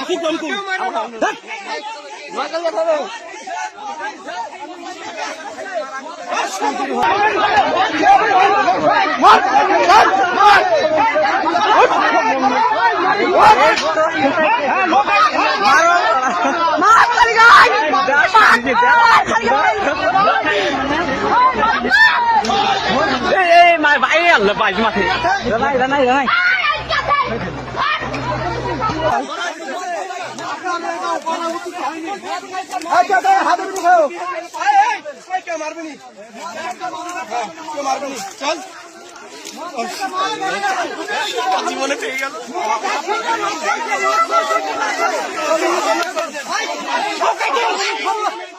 আখির কম কম নয়কাল কথা What? এই মা ভাই আল্লাহ পাইছ মাঠে লিজাও ওই পারে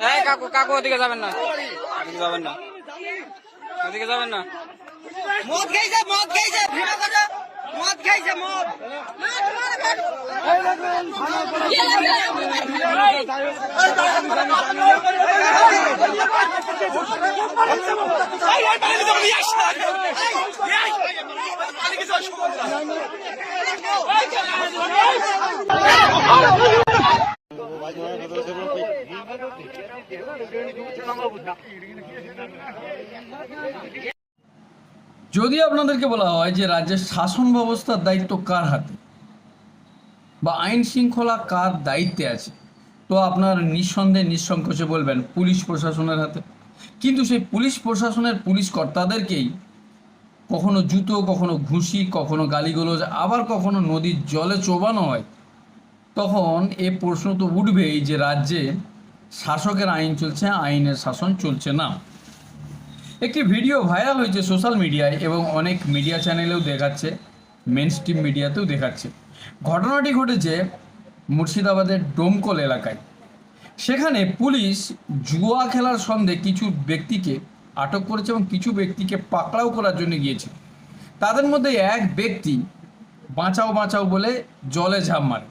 এই কাকু কাকু ওদিকে যাবেন না ওদিকে যাবেন না ওদিকে যাবেন না মদ খাইছে মদ খাইছে মদ খাইছে মদ যদি আপনাদেরকে বলা হয় যে রাজ্যের শাসন ব্যবস্থার দায়িত্ব কার হাতে? বা আইন শৃঙ্খলা কার দায়িত্বে আছে? তো আপনার নিঃসন্দেহে নিঃসংকোচে বলবেন, পুলিশ প্রশাসনের হাতে। কিন্তু সেই পুলিশ প্রশাসনের পুলিশ কর্তাদেরকেই কখনো জুতো, কখনো ঘুষি, কখনো গালিগুলোজ, আবার কখনো নদীর জলে চোবানো হয়, তখন এ প্রশ্ন তো উঠবেই যে রাজ্যে শাসকের আইন চলছে, আইনের শাসন চলছে না। একটি ভিডিও ভাইরাল হয়েছে সোশ্যাল মিডিয়ায় এবং অনেক মিডিয়া চ্যানেলেও দেখাচ্ছে মেন স্ট্রিম মিডিয়াতেও দেখাচ্ছে। ঘটনাটি ঘটেছে মুর্শিদাবাদের ডোমকল এলাকায়। সেখানে পুলিশ জুয়া খেলার সন্দেহে কিছু ব্যক্তিকে আটক করেছে এবং কিছু ব্যক্তিকে পাকড়াও করার জন্য গিয়েছে। তাদের মধ্যে এক ব্যক্তি বাঁচাও বাঁচাও বলে জলে ঝাঁপ মারে।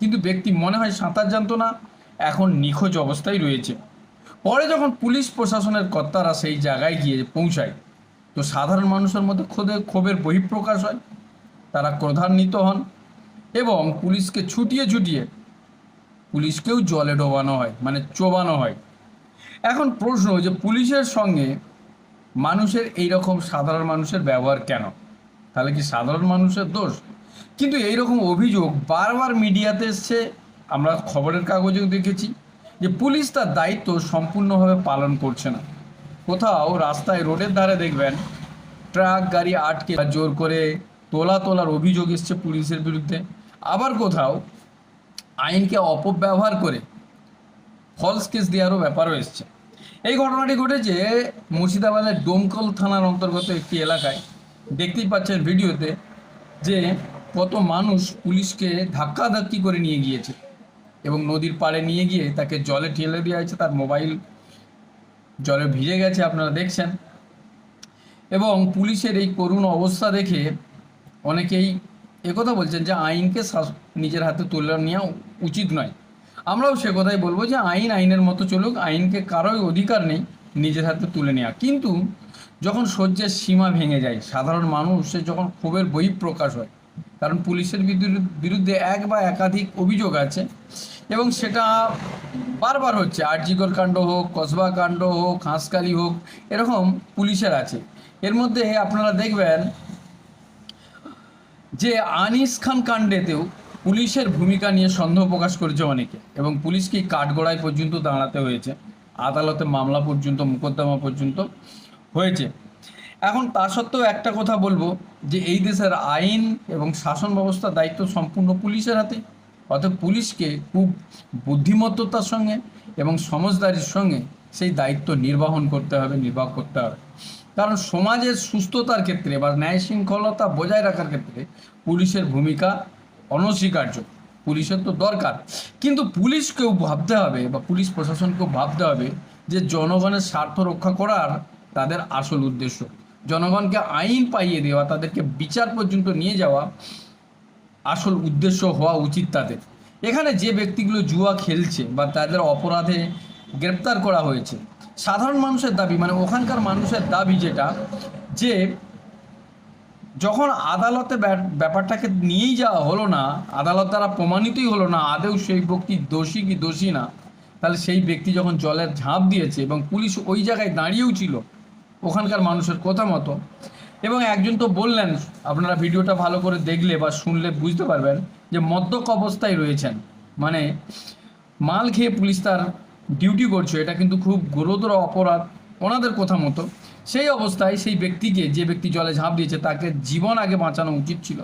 কিন্তু ব্যক্তি মনে হয় সাঁতার জানতো না এখন নিখোঁজ অবস্থায় রয়েছে। পরে যখন পুলিশ প্রশাসনের কর্তারা সেই জায়গায় গিয়ে পৌঁছায়, তো সাধারণ মানুষের মধ্যে ক্ষোধে ক্ষোভের বহিঃপ্রকাশ হয়। তারা ক্রোধান্বিত হন এবং পুলিশকে ছুটিয়ে ছুটিয়ে পুলিশকেও জলে ডোবানো হয় মানে চোবানো হয়। এখন প্রশ্ন যে পুলিশের সঙ্গে মানুষের এই রকম সাধারণ মানুষের ব্যবহার কেন? তাহলে কি সাধারণ মানুষের দোষ? কিন্তু এই রকম অভিযোগ বারবার মিডিয়াতে এসছে আমরা খবরের কাগজেও দেখেছি যে পুলিশ তার দায়িত্ব সম্পূর্ণভাবে পালন করছে না। কোথাও রাস্তায় রোডের ধারে দেখবেন ট্রাক, গাড়ি আটকে জোর করে তোলা তোলার অভিযোগ এসছে পুলিশের বিরুদ্ধে। আবার কোথাও আইনকে অপব্যবহার করে ফলস কেস দেওয়ারও ব্যাপারও এসছে। এই ঘটনাটি ঘটেছে মুর্শিদাবাদের ডোমকল থানার অন্তর্গত একটি এলাকায়। দেখতেই পাচ্ছেন ভিডিওতে যে কত মানুষ পুলিশকে ধাক্কাধাক্কি করে নিয়ে গিয়েছে। এবং নদীর পাড়ে নিয়ে গিয়ে তাকে জলে ঠেলে দেওয়া হয়েছে, তার মোবাইল জলে ভিজে গেছে, আপনারা দেখছেন। এবং পুলিশের এই করুণ অবস্থা দেখে অনেকেই একথা বলছেন যে আইনকে নিজের হাতে তুলে নেওয়া উচিত নয়। আমরাও সে কথাই বলব যে আইন আইনের মতো চলুক, আইনকে কারোই অধিকার নেই নিজের হাতে তুলে নেওয়া। কিন্তু যখন সহ্যের সীমা ভেঙে যায়, সাধারণ মানুষের যখন ক্ষোভের বহিঃপ্রকাশ হয়, কারণ পুলিশের বিরুদ্ধে এক বা একাধিক অভিযোগ আছে এবং সেটা বারবার হচ্ছে। আরজিকর কাণ্ড হোক, কসবা কাণ্ড হোক, হাঁসকালি হোক, এরকম পুলিশের আছে। এর মধ্যে আপনারা দেখবেন যে আনিস খান কাণ্ডেতেও পুলিশের ভূমিকা নিয়ে সন্দেহ প্রকাশ করেছে অনেকে এবং পুলিশকে কাঠগড়ায় পর্যন্ত দাঁড়াতে হয়েছে? আদালতে মামলা পর্যন্ত, মোকদ্দমা পর্যন্ত হয়েছে। এখন তা সত্ত্বেও একটা কথা বলব যে এই দেশের আইন এবং শাসন ব্যবস্থার দায়িত্ব সম্পূর্ণ পুলিশের হাতে। অতএব পুলিশকে খুব বুদ্ধিমত্ততার সঙ্গে এবং সমঝদারির সঙ্গে সেই দায়িত্ব নির্বাহন করতে হবে, নির্বাহ করতে হবে। কারণ সমাজের সুস্থতার ক্ষেত্রে বা ন্যায় শৃঙ্খলতা বজায় রাখার ক্ষেত্রে পুলিশের ভূমিকা অনস্বীকার্য। পুলিশের তো দরকার। কিন্তু পুলিশকেও ভাবতে হবে বা পুলিশ প্রশাসনকেও ভাবতে হবে যে জনগণের স্বার্থ রক্ষা করার তাদের আসল উদ্দেশ্য। জনগণকে আইন পাইয়ে দেওয়া, তাদেরকে বিচার পর্যন্ত নিয়ে যাওয়া আসল উদ্দেশ্য হওয়া উচিত তাদের। এখানে যে ব্যক্তিগুলো জুয়া খেলছে বা তাদের অপরাধে গ্রেপ্তার করা হয়েছে, সাধারণ মানুষের দাবি মানে ওখানকার মানুষের দাবি যেটা, যে যখন আদালতে ব্যাপ- ব্যাপারটাকে নিয়েই যাওয়া হলো না, আদালত দ্বারা প্রমাণিতই হলো না, আদেও সেই ব্যক্তি দোষী কি দোষী না, তাহলে সেই ব্যক্তি যখন জলের ঝাঁপ দিয়েছে এবং পুলিশ ওই জায়গায় দাঁড়িয়েও ছিল, ওখানকার মানুষের কথা মতো এবং একজন তো বললেন, আপনারা ভিডিওটা ভালো করে দেখলে বা শুনলে বুঝতে পারবেন যে মদ্যক অবস্থায় রয়েছেন। মানে মাল খেয়ে পুলিশ তার ডিউটি করছে, এটা কিন্তু খুব গুরুতর অপরাধ ওনাদের কথা মতো। সেই অবস্থায় সেই ব্যক্তিকে, যে ব্যক্তি জলে ঝাঁপ দিয়েছে, তাকে জীবন আগে বাঁচানো উচিত ছিল।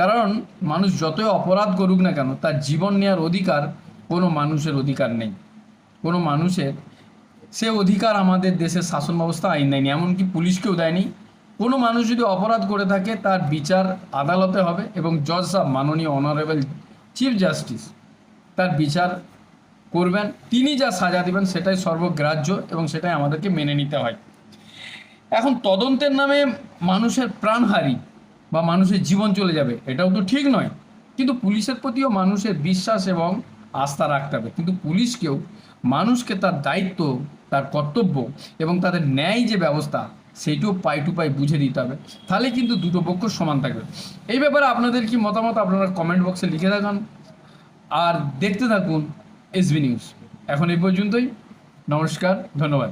কারণ মানুষ যতই অপরাধ করুক না কেন, তার জীবন নেওয়ার অধিকার কোনো মানুষের অধিকার নেই। কোনো মানুষের, সে অধিকার আমাদের দেশের শাসন ব্যবস্থা আইন দেয়নি, এমনকি পুলিশকেও দেয়নি। কোনো মানুষ যদি অপরাধ করে থাকে, তার বিচার আদালতে হবে এবং জজ সাহেব, মাননীয় অনারেবল চিফ জাস্টিস তার বিচার করবেন। তিনি যা সাজা দেবেন, সেটাই সর্বগ্রাহ্য এবং সেটাই আমাদেরকে মেনে নিতে হয়। এখন তদন্তের নামে মানুষের প্রাণহারি বা মানুষের জীবন চলে যাবে, এটাও তো ঠিক নয়। কিন্তু পুলিশের প্রতিও মানুষের বিশ্বাস এবং আস্থা রাখতে হবে। কিন্তু পুলিশকেও, মানুষকে তার দায়িত্ব, তার কর্তব্য এবং তাদের ন্যায় যে ব্যবস্থা সেইটিও পাই টু পাই বুঝে দিতে হবে। তাহলে কিন্তু দুটো পক্ষ সমান থাকবে। এই ব্যাপারে আপনাদের কি মতামত আপনারা কমেন্ট বক্সে লিখে থাকুন আর দেখতে থাকুন এসবি নিউজ এখন এই পর্যন্তই। নমস্কার, ধন্যবাদ।